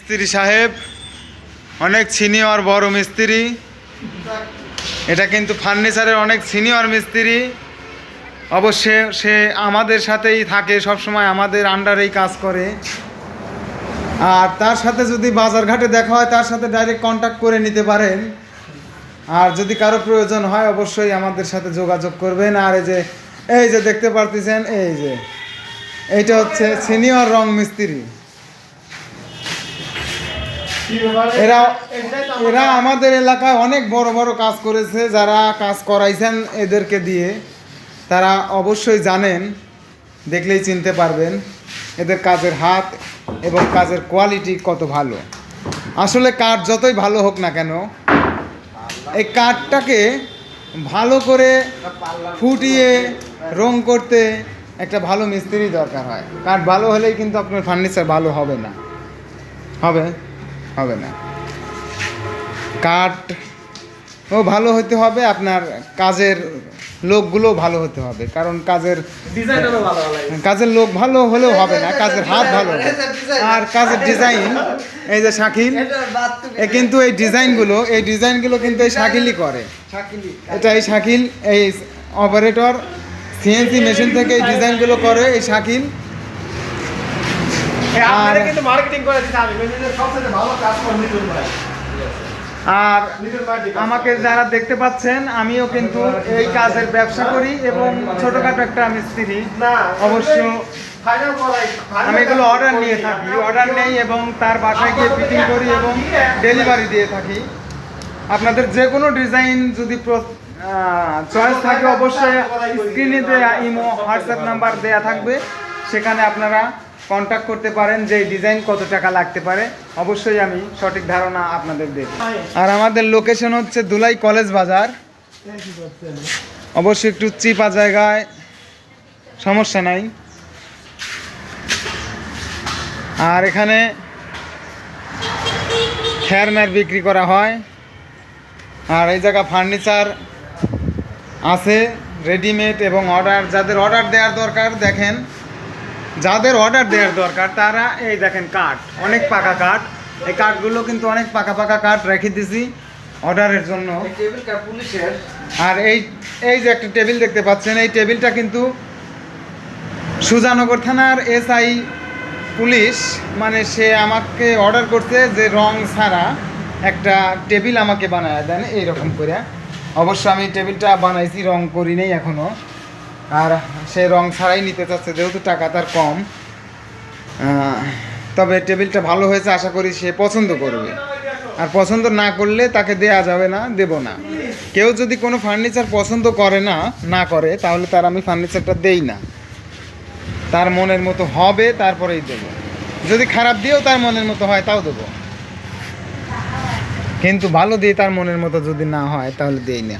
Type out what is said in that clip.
মিস্ত্রি সাহেব, অনেক সিনিয়র বড় মিস্ত্রি। এটা কিন্তু ফার্নিচারের অনেক সিনিয়র মিস্ত্রি। অবশ্য সে আমাদের সাথেই থাকে সব সময় আমাদের আন্ডারেই কাজ করে। আর তার সাথে যদি বাজারঘাটে দেখা হয়, তার সাথে ডাইরেক্ট কন্ট্যাক্ট করে নিতে পারেন। আর যদি কারও প্রয়োজন হয়, অবশ্যই আমাদের সাথে যোগাযোগ করবেন। আর এই যে এই যে দেখতে পারতেছেন, এই যে, এইটা হচ্ছে সিনিয়র রং মিস্ত্রি। এরা এরা আমাদের এলাকায় অনেক বড় বড় কাজ করেছে, যারা কাজ করাইছেন এদেরকে দিয়ে। তারা অবশ্যই জানেন, দেখলেই চিনতে পারবেন এদের কাজের হাত এবং কাজের কোয়ালিটি কত ভালো। আসলে কাঠ যতই ভালো হোক না কেন, এই কাঠটাকে ভালো করে ফুটিয়ে রং করতে একটা ভালো মিস্ত্রি দরকার হয়। কাঠ ভালো হলেই কিন্তু আপনার ফার্নিচার ভালো হবে না। হবে? হবে না। কাঠ ও ভালো হতে হবে আপনার কাজের লোকগুলো ভালো হতে হবে কারণ কাজের কাজের লোক ভালো হলেও হবে না কাজের হাত ভালো আর কাজের ডিজাইন এই যে শাকিল কিন্তু এই ডিজাইনগুলো এই ডিজাইনগুলো কিন্তু এই শাকিলই করে। এটা এই শাকিল এই অপারেটর সিএনসি মেশিন থেকে এই ডিজাইনগুলো করে এই শাকিল। আপনারা কিন্তু মার্কেটিং করে দিতে আমি নিজের সবচেয়ে ভালো কাজ করে নিতুন ভাই আর আমাকে যারা দেখতে পাচ্ছেন আমিও কিন্তু এই কাজের ব্যবসা করি এবং ছোটখাটো একটা মিস্ত্রি। অবশ্য আমি এগুলো অর্ডার নিয়ে থাকি অর্ডার নেই এবং তার বাসায় গিয়ে ফিটিং করি এবং ডেলিভারি দিয়ে থাকি। আপনাদের যে কোনো ডিজাইন যদি চয়েস থাকে অবশ্যই স্ক্রিনে দেওয়া ইমো হোয়াটসঅ্যাপ নাম্বার দেয়া থাকবে। সেখানে আপনারা কন্ট্যাক্ট করতে পারেন যে ডিজাইন কত টাকা লাগতে পারে অবশ্যই আমি সঠিক ধারণা আপনাদের দেব। আর আমাদের লোকেশন হচ্ছে দুলাই কলেজ বাজার। অবশ্যই একটু চিপা জায়গায় সমস্যা নাই। আর এখানে খেরনার বিক্রি করা হয়। আর এই জায়গা ফার্নিচার আছে রেডিমেড এবং অর্ডার যাদের অর্ডার দেওয়ার দরকার দেখেন। যাদের অর্ডার দেওয়ার দরকার তারা এই দেখেন কাঠ অনেক পাকা কাঠ এই কাঠগুলো কিন্তু অনেক পাকা পাকা কাঠ রেখে দিছি অর্ডারের জন্য। আর এই এই যে একটা টেবিল দেখতে পাচ্ছেন এই টেবিলটা কিন্তু সুজানগর থানার এসআই পুলিশ মানে সে আমাকে অর্ডার করছে যে রং ছাড়া একটা টেবিল আমাকে বানায় দেন এইরকম করে। অবশ্য আমি টেবিলটা বানাইছি রং করি নেই এখনও আর সে রং ছাড়াই নিতে চাচ্ছে, যেহেতু টাকা তার কম। তবে টেবিলটা ভালো হয়েছে, আশা করি সে পছন্দ করবে। আর পছন্দ না করলে তাকে দেয়া যাবে না, দেব না। কেউ যদি কোনো ফার্নিচার পছন্দ করে না না করে, তাহলে তার আমি ফার্নিচারটা দেই না। তার মনের মতো হবে, তারপরেই দেবো। যদি খারাপ দিয়েও তার মনের মতো হয়, তাও দেবো। কিন্তু ভালো দিয়ে তার মনের মতো যদি না হয়, তাহলে দেই না।